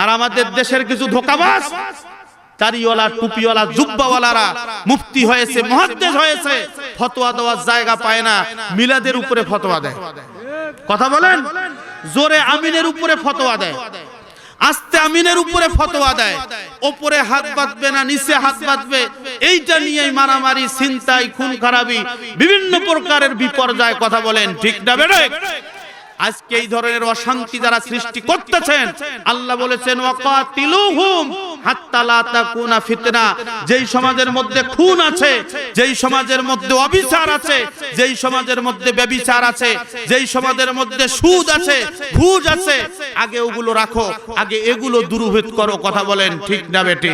আর আমাদের দেশের কিছু ধোকাবাজ, চারিওয়ালা, টুপিওয়ালা, জুব্বাওয়ালারা মুফতি হয়েছে, মহাদ্দেশ হয়েছে, ফতোয়া দেওয়ার জায়গা পায় না, মিলাদের উপরে ফতোয়া দেয়। কথা বলেন? জোরে আমিনের উপরে ফতোয়া দেয়। আস্তে আমিনের উপরে ফতোয়া দেয়। ওপরে হাত বাঁধবে না, নিচে হাত বাঁধবে। এইটা নিয়েই মারামারি চিন্তাই খুন খারাপি বিভিন্ন প্রকারের বিপর্যয়, কথা বলেন, ঠিক না বেড়ে? আজকে এই ধরনের অশান্তি যারা সৃষ্টি করতেছেন, আল্লাহ বলেছেন যেই সমাজের মধ্যে খুন আছে, যেই সমাজের মধ্যে অবিচার আছে, যেই সমাজের মধ্যে ব্যভিচার আছে, যেই সমাজের মধ্যে সুদ আছে, ঘুষ আছে, আগে ওগুলো রাখো, আগে এগুলো দূরভেদ করো, কথা বলেন ঠিক না বেটি?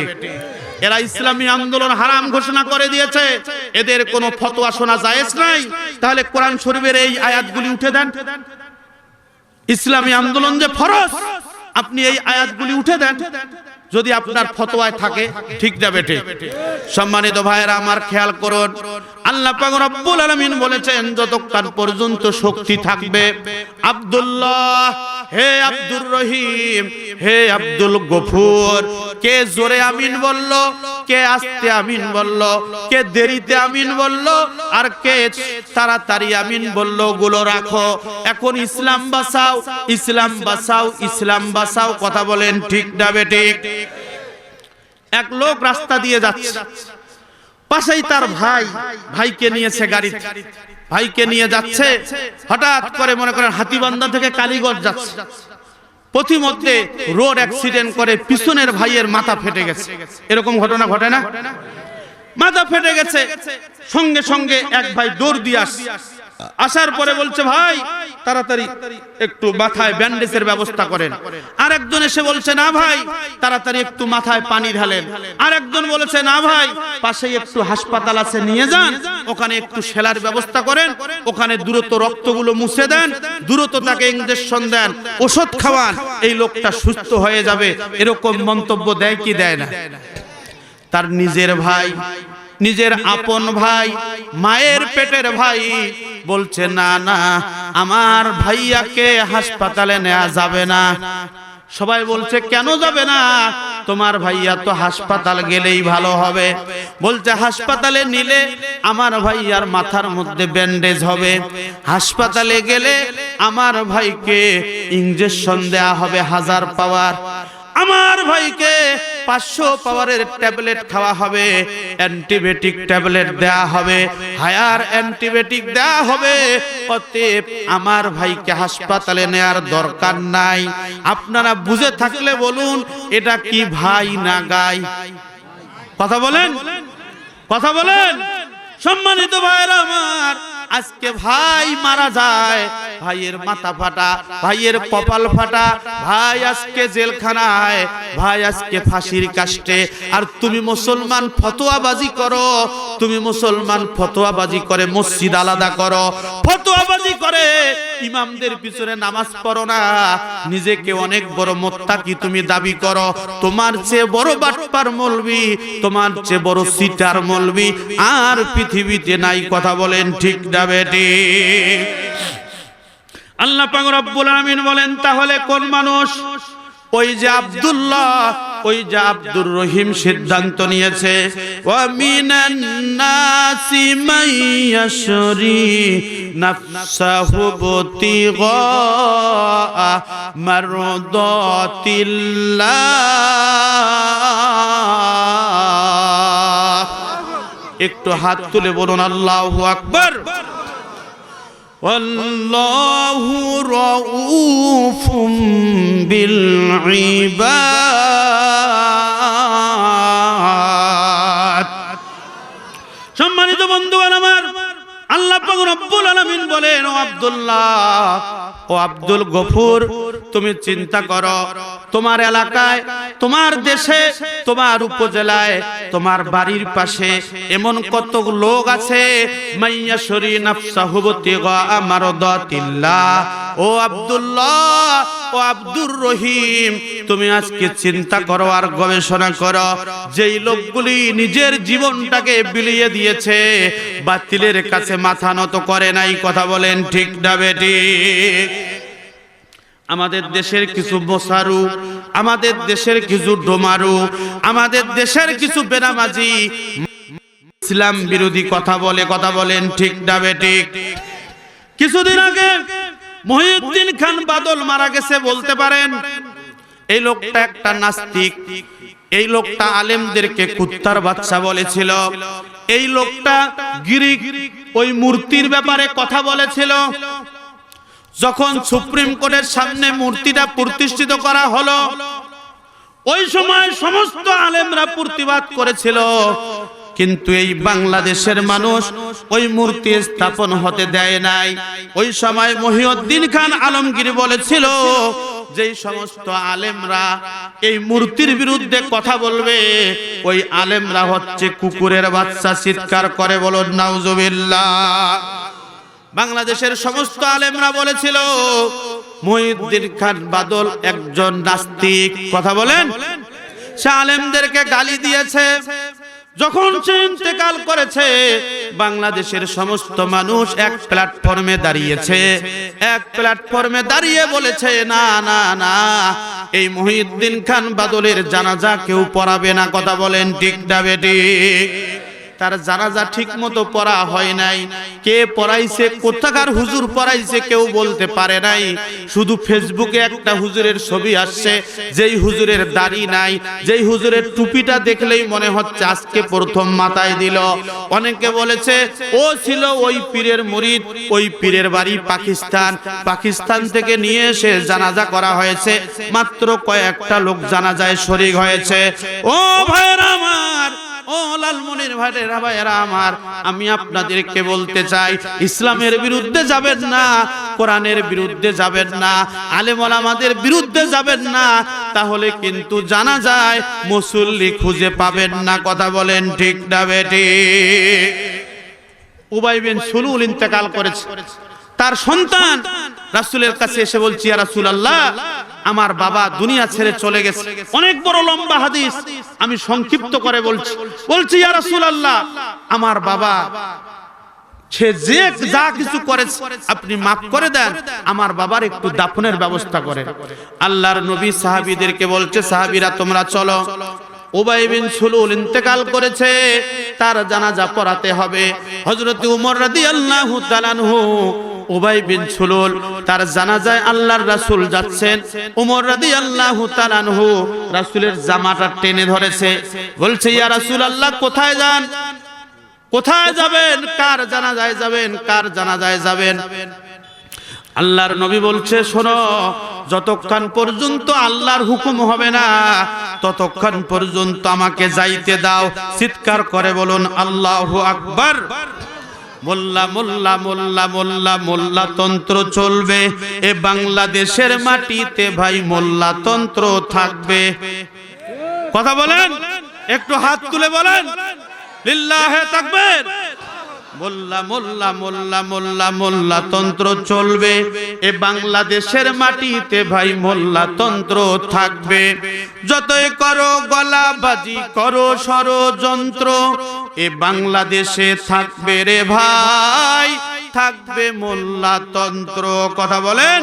এরা ইসলামী আন্দোলন হারাম ঘোষণা করে দিয়েছে, এদের কোনো ফতোয়া শোনা জায়েজ নাই। তাহলে কোরআন শরীফের এই আয়াতগুলি উঠে দেন। ইসলামী আন্দোলন যে ফরজ, আপনি এই আয়াতগুলি উঠে দেন। যদি আপনার ফতোয়ায় থাকে, ঠিক যাবে ঠিক। সম্মানিত ভাইয়েরা, আমার খেয়াল করুন, আল্লাহ পাক রব্বুল আলামিন বলেছেন, যতক্ষণ পর্যন্ত শক্তি থাকবে, আব্দুল্লাহ, হে আব্দুর রহিম, হে আব্দুল গফুর, কে জোরে আমিন বলল? কে আসতে আমিন বলল, কে দেরিতে আমিন বলল, আর কে তাড়াতাড়ি আমিন বললগুলো রাখো। এখন ইসলাম বাঁচাও ইসলাম বাঁচাও ইসলাম বাঁচাও, কথা বলেন ঠিক না বেঠিক এক লোক রাস্তা দিয়ে যাচ্ছে। পাশেই তার ভাই, ভাইকে নিয়েছে গাড়িতে। ভাইকে নিয়ে যাচ্ছে, হঠাৎ করে মনে করেন হাতিবান্ধা থেকে কালীগঞ্জ যাচ্ছে। পথিমধ্যে রোড অ্যাক্সিডেন্ট করে পিছনের ভাইয়ের মাথা ফেটে গেছে। এরকম ঘটনা ঘটে না? মাথা ফেটে গেছে। সঙ্গে সঙ্গে এক ভাই দৌড় দিয়ে আস আসার পরে বলছে, ভাই, তাড়াতাড়ি একটু মাথায় ব্যান্ডেজের ব্যবস্থা করেন। আর একজন এসে বলছে, না ভাই, তাড়াতাড়ি একটু মাথায় পানি ঢালেন। আর একজন বলেছে, না ভাই, পাশেই একটু হাসপাতাল আছে, নিয়ে যান। ওখানে একটু সেলার ব্যবস্থা করেন। ওখানে দ্রুত রক্তগুলো মুছে দেন। দ্রুত তাকে ইঞ্জেকশন দেন। ওষুধ খাওয়ান। এই লোকটা সুস্থ হয়ে যাবে। এরকম মন্তব্য দেয় কি দেয় না? তার নিজের ভাই নিজের আপন ভাই মায়ের পেটের ভাই বলছে না না আমার ভাইয়াকে হাসপাতালে নেওয়া যাবে না। সবাই বলছে কেন যাবে না? তোমার ভাইয়া তো হাসপাতাল গেলেই ভালো হবে। বলছে হাসপাতালে নিলে আমার ভাইয়ার মাথার মধ্যে ব্যান্ডেজ হবে। হাসপাতালে গেলে আমার ভাইকে ইঞ্জেকশন দেয়া হবে হাজার পাওয়ার। আমার ভাইকে পাঁচশো পাওয়ারের ট্যাবলেট খাওয়া হবে, অ্যান্টিবায়োটিক ট্যাবলেট দেয়া হবে, হায়ার অ্যান্টিবায়োটিক দেয়া হবে। অতএব আমার ভাইকে হাসপাতালে নেয়ার দরকার নাই। আপনারা বুঝে থাকলে বলুন, এটা কি ভাই না গাই? কথা বলেন? কথা বলেন? সম্মানিত ভাইয়ের আমার আজকে ভাই মারা যায়, ভাইয়ের মাথা ফাটা, ভাইয়ের কপাল ফাটা, ভাই আজকে জেলখানায়, ভাই আজকে ফাঁসির কাষ্টে। আর তুমি মুসলমান ফতোয়াবাজি করো, তুমি মুসলমান ফতোয়াবাজি করে মসজিদ আলাদা করো। ফতোয়াবাজি করে, ইমামদের পিছনে নামাজ পড়ো না। নিজেকে অনেক বড় মোত্তাকি তুমি দাবি করো। তোমার চেয়ে বড় বাটপার মলবি, তোমার চেয়ে বড় সিটার মলবি। আর পৃথিবীতে নাই, কথা বলেন ঠিক না। বেটি আল্লাহ পাক আলামিন বলেন, তাহলে কোন মানুষ ওই যে আব্দুল্লাহ, ওই যে আব্দুর রহিম সিদ্ধান্ত নিয়েছে মারদাতিল্লাহ। একটু হাত তুলে বলুন আল্লাহু আকবার والله رؤوف بالعباد সম্মানিত বন্ধুগণ আমার আল্লাহ পাক রব্বুল আলামিন বলেন ও আব্দুল্লাহ ও আব্দুল গফুর তুমি চিন্তা করো তোমার এলাকায় তোমার দেশে তোমার উপজেলায় তোমার বাড়ির পাশে এমন কত লোক আছে মাইয়া শরী নাফসাহু মারদাতিল্লাহ। ও আব্দুল্লাহ, ও আব্দুর রহিম, তুমি আজকে চিন্তা করো আর গবেষণা করো। যেই লোকগুলি নিজের জীবনটাকে বিলিয়ে দিয়েছে, বাতিলের কাছে মাথা নত করে নাই, কথা বলেন ঠিক না বেটি। আমাদের দেশের কিছু মোসারু আমাদের দেশের কিছু ডোমারু, আমাদের দেশের কিছু বেনামাজি, ইসলাম বিরোধী কথা বলে, কথা বলেন ঠিক না বেঠিক কিছুদিন আগে মহিউদ্দিন খান বাদল মারা গেছে বলতে পারেন। এই লোকটা একটা নাস্তিক। এই লোকটা আলেমদেরকে কুত্তার বাচ্চা বলেছিল। এই লোকটা গিরিক ওই মূর্তির ব্যাপারে কথা বলেছিল। যখন সুপ্রিম কোর্টের সামনে মূর্তিটা প্রতিষ্ঠিত করা হলো, ওই সময় সমস্ত আলেমরা প্রতিবাদ করেছিল। কিন্তু এই বাংলাদেশের মানুষ ওই মূর্তি স্থাপন হতে দেয় নাই। ওই সময় মহিউদ্দিন খান আলমগীর বলেছিল যেই সমস্ত আলেমরা এই মূর্তির বিরুদ্ধে কথা বলবে, ওই আলেমরা হচ্ছে কুকুরের বাচ্চা চিৎকার করে বলুন নাউজুবিল্লাহ। বাংলাদেশের সমস্ত আলেমরা বলেছিল, মহিউদ্দিন খান বাদল একজন নাস্তিক। কথা বলেন? সে আলেমদেরকে গালি দিয়েছে। যখন সে ইন্তেকাল করেছে, বাংলাদেশের সমস্ত মানুষ এক প্ল্যাটফর্মে দাঁড়িয়েছে। এক প্ল্যাটফর্মে দাঁড়িয়ে বলেছে, না না না, এই মহিউদ্দিন খান বাদলের জানাজা কেউ পড়াবে না। কথা বলেন ঠিক না বেঠিক তার জানাজা ঠিক মতো পড়া হয় নাই। কে পড়াইছে, কোথাকার হুজুর পড়াইছে কেউ বলতে পারে নাই। শুধু ফেসবুকে একটা হুজুরের ছবি আসছে, যেই হুজুরের দাড়ি নাই, যেই হুজুরের টুপিটা দেখলেই মনে হচ্ছে আজকে প্রথম মাথায় দিল। অনেকে বলেছে, ও ছিল ওই পীরের মুরিদ, ওই পীরের বাড়ি পাকিস্তান। পাকিস্তান থেকে নিয়ে এসে জানাজা করা হয়েছে, মাত্র কয়েকটা লোক জানাজায় শরিক হয়েছে। ও ভাইরা আমার ও লালমনির ভাইরা ভাইরা আমার, আমি আপনাদেরকে বলতে চাই, ইসলামের বিরুদ্ধে যাবেন না, কোরআনের বিরুদ্ধে যাবেন না, আলেম ওলামাদের বিরুদ্ধে যাবেন না, তাহলে কিন্তু জানা যায় মুসল্লি খুঁজে পাবেন না, কথা বলেন ঠিক না বেটি। উবাই বিন সুলুল ইন্তেকাল করেছে। তার সন্তান রাসূলের কাছে এসে বলছি, ইয়া রাসূলুল্লাহ আমার বাবা দুনিয়া ছেড়ে চলে গেছে। অনেক বড় লম্বা হাদিস। আমি সংক্ষিপ্ত করে বলছি। বলছি। ইয়া রাসূলুল্লাহ আমার বাবা সে যে যা কিছু করেছে আপনি মাফ করে দেন। আমার বাবার একটু দাফনের ব্যবস্থা করেন আল্লাহর নবী সাহাবীদেরকে বলছে সাহাবীরা তোমরা চলো। উবাই বিন সুলুল ইন্তেকাল করেছে। তার জানাজা পড়াতে হবে। হযরত উমর রাদিয়াল্লাহু তাআলা উবাই বিন সুলুল, তার জানাজায় আল্লাহর রাসূল যাচ্ছেন। উমর রাদিয়াল্লাহু তাআলা আনহু রাসূলের জামাটা টেনে ধরেছে। বলছে, ইয়া রাসূলুল্লাহ, কোথায় যান? কোথায় যাবেন? কার জানাজায় যাবেন? কার জানাজায় যাবেন? আল্লাহর নবী বলছে, শোনো, যতক্ষণ পর্যন্ত আল্লাহর হুকুম হবে না, ততক্ষণ পর্যন্ত আমাকে যাইতে দাও। চিৎকার করে বলুন, আল্লাহু আকবার। মোল্লা মোল্লা মোল্লা মোল্লা মোল্লা তন্ত্র চলবে। এ বাংলাদেশের মাটিতে ভাই মোল্লা তন্ত্র থাকবে। কথা বলেন? একটু হাত তুলে বলেন? লিল্লাহে তাকবীর। মোল্লা মোল্লা মোল্লা মোল্লা মোল্লা তন্ত্র চলবে। এ বাংলাদেশের মাটিতে ভাই মোল্লা তন্ত্র থাকবে। যতই করো গলা বাজি করো এ বাংলাদেশে থাকবে রে ভাই, থাকবে মোল্লা তন্ত্র। কথা বলেন?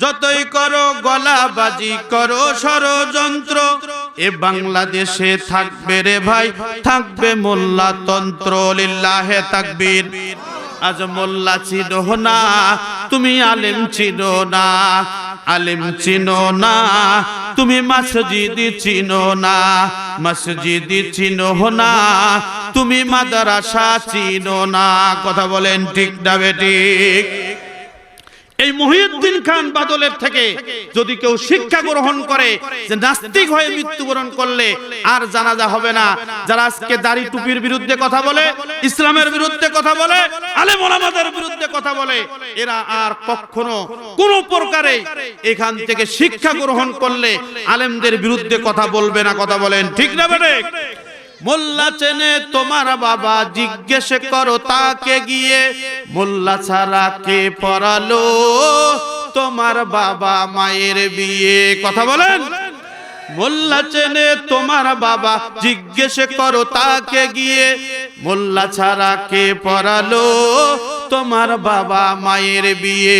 যতই করো গলাবাজি, করো ষড়যন্ত্র এ বাংলাদেশে থাকবে রে ভাই, থাকবে মোল্লা তন্ত্র লিল্লাহে তাকবীর। আজ মোল্লা চিনো না, তুমি আলেম চিনো না, আলেম চিনো না, তুমি মসজিদ চিনো না, মসজিদ চিনো না, তুমি মাদ্রাসা চিনো না। কথা বলেন ঠিক না বেঠিক এই মহিউদ্দিন খান বাদলের থেকে যদি কেউ শিক্ষা গ্রহণ করে যে নাস্তিক হয়ে মৃত্যুবরণ করলে আর জানাজা হবে না, যারা আজকে দাড়ি টুপির বিরুদ্ধে কথা বলে, ইসলামের বিরুদ্ধে কথা বলে, আলেম ওলামাদের বিরুদ্ধে কথা বলে, এরা আর কখনো কোন প্রকারে এখান থেকে শিক্ষা গ্রহণ করলে আলেমদের বিরুদ্ধে কথা বলবে না, কথা বলেন ঠিক না বেটে মোল্লা চেনে তোমার বাবা জিজ্ঞেস করো তাকে গিয়ে, মোল্লা ছাড়া কে পড়ালো? তোমার বাবা মায়ের বিয়ে, কথা বলেন? মোল্লা চেনে তোমার বাবা জিজ্ঞেস করো তাকে গিয়ে, মোল্লা ছাড়া কে পড়ালো? তোমার বাবা মায়ের বিয়ে,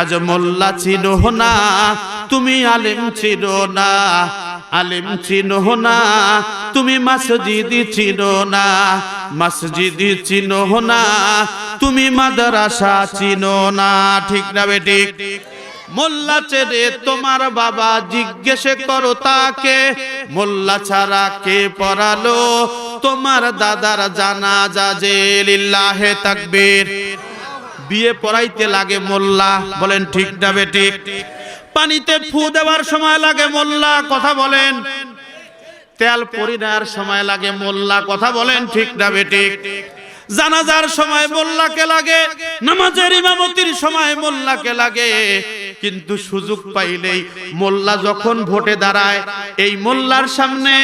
আজ মোল্লা ছিল না, তুমি আলেম ছিল না। আলেম চিনো না, তুমি মসজিদি চিনো না, মসজিদি চিনো না, তুমি মাদ্রাসা চিনো না, ঠিক না বেটি মোল্লা চেরে তোমার বাবা জিজ্ঞেস করো তাকে, মোল্লা ছাড়া কে পড়ালো? তোমার দাদার জানা যে লিল্লাহে তাকবীর। বিয়ে পড়াইতে লাগে মোল্লা, বলেন ঠিক না বেটি পানিতে ফু দেওয়ার সময় লাগে মোল্লা, কথা বলেন। তেল পরি পরিণার সময় লাগে মোল্লা, কথা বলেন ঠিক না বেটি জানাজার সময় মোল্লাকে লাগে, নামাজের ইমামতির সময় মোল্লাকে লাগে। কিন্তু সুযোগ পাইলেই মোল্লা যখন ভোটে দাঁড়ায়, এই মোল্লার সামনে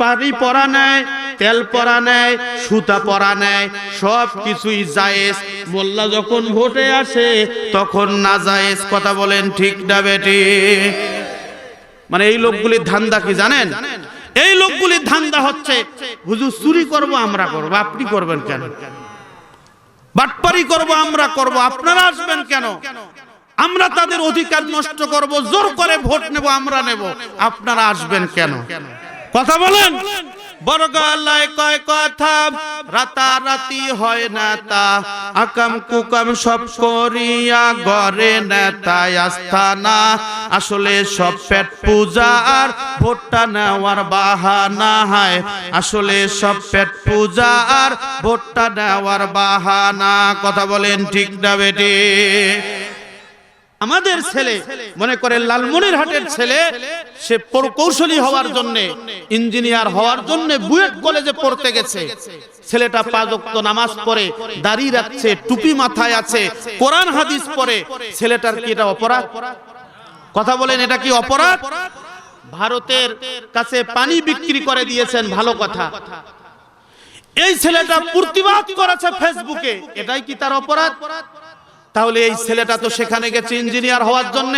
পানি পরা নেয় তেল পরা নেয়, সুতা পরা নেয়, সব কিছুই জায়েজ। মোল্লা যখন ভোটে আসে, তখন না জায়েজ, কথা বলেন ঠিক না বেটি। মানে এই লোকগুলির ধান্দা কি জানেন? এই লোকগুলির ধান্দা হচ্ছে, হুজুর, চুরি করব আমরা করব, আপনি করবেন কেন? বাটপারি করব আমরা করব, আপনারা আসবেন কেন? আমরা তাদের অধিকার নষ্ট করব, জোর করে ভোট নেব, আমরা নেব, আপনারা আসবেন কেন? কথা বলেন? কয় হয় আকাম কুকাম সব আসলে সব পেট পূজা আর ভোটটা নেওয়ার বাহানা হয়। আসলে সব পেট পূজা আর ভোটটা নেওয়ার বাহানা। কথা বলেন ঠিক না বেটি? আমাদের ছেলে মনে করে লালমনির হাটের ছেলে সে প্রকৌশলী হওয়ার জন্য ইঞ্জিনিয়ার হওয়ার জন্য বুয়েট কলেজে পড়তে গেছে। ছেলেটা পাঁচ ওয়াক্ত নামাজ পড়ে দাঁড়িয়ে রাখছে টুপি মাথায় আছে কোরআন হাদিস পড়ে ছেলেটার কি এটা অপরাধ? কথা বলেন এটা কি অপরাধ? ভারতের কাছে পানি বিক্রি করে দিয়েছেন ভালো কথা। এই ছেলেটা প্রতিবাদ করেছে ফেসবুকে এটাই কি তার অপরাধ? তাহলে এই ছেলেটা তো সেখানে গেছে ইঞ্জিনিয়ার হওয়ার জন্য,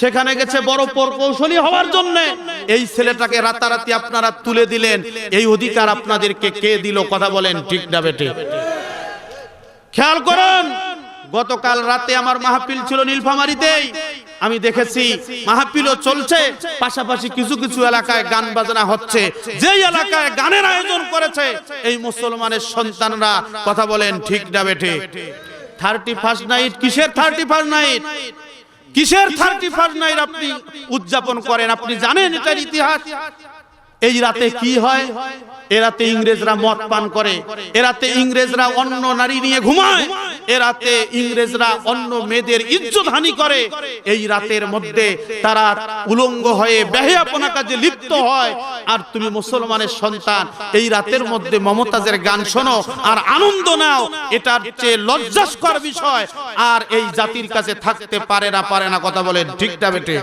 সেখানে গেছে বড় প্রকৌশলী হওয়ার জন্য। এই ছেলেটাকে রাতারাতি আপনারা তুলে দিলেন। এই অধিকার আপনাদেরকে কে দিল কথা বলেন ঠিক না বেটে খেয়াল করুন, গতকাল রাতে আমার মাহফিল ছিল নীলফামারিতেই আমি দেখেছি মাহফিলও চলছে, পাশাপাশি কিছু কিছু এলাকায় গান বাজনা হচ্ছে। যেই এলাকায় গানের আয়োজন করেছে, এই মুসলমানের সন্তানরা কথা বলেন ঠিক না বেঠে? থার্টি ফার্স্ট নাইট কিসের থার্টি ফার্স্ট নাইট কিসের থার্টি ফার্স্ট নাইট আপনি উদযাপন করেন? আপনি জানেন এটার ইতিহাস? এই রাতে কি হয়? এ রাতে ইংরেজরা মদ পান করে। এরাতে ইংরেজরা অন্য নারী নিয়ে ঘুমায়। এ রাতে ইংরেজরা অন্য মেয়েদের ইজ্জত হানি করে। এই রাতের মধ্যে তারা উলঙ্গ হয়ে বেহেয়াপনা কাজে লিপ্ত হয়। আর তুমি মুসলমানের সন্তান, এই রাতের মধ্যে মমতাজের গান শোনো আর আনন্দ নাও, এটার চেয়ে লজ্জাস্কর বিষয়। আর এই জাতির কাছে থাকতে পারে না পারে না, কথা বলেন, ঠিক না বেটে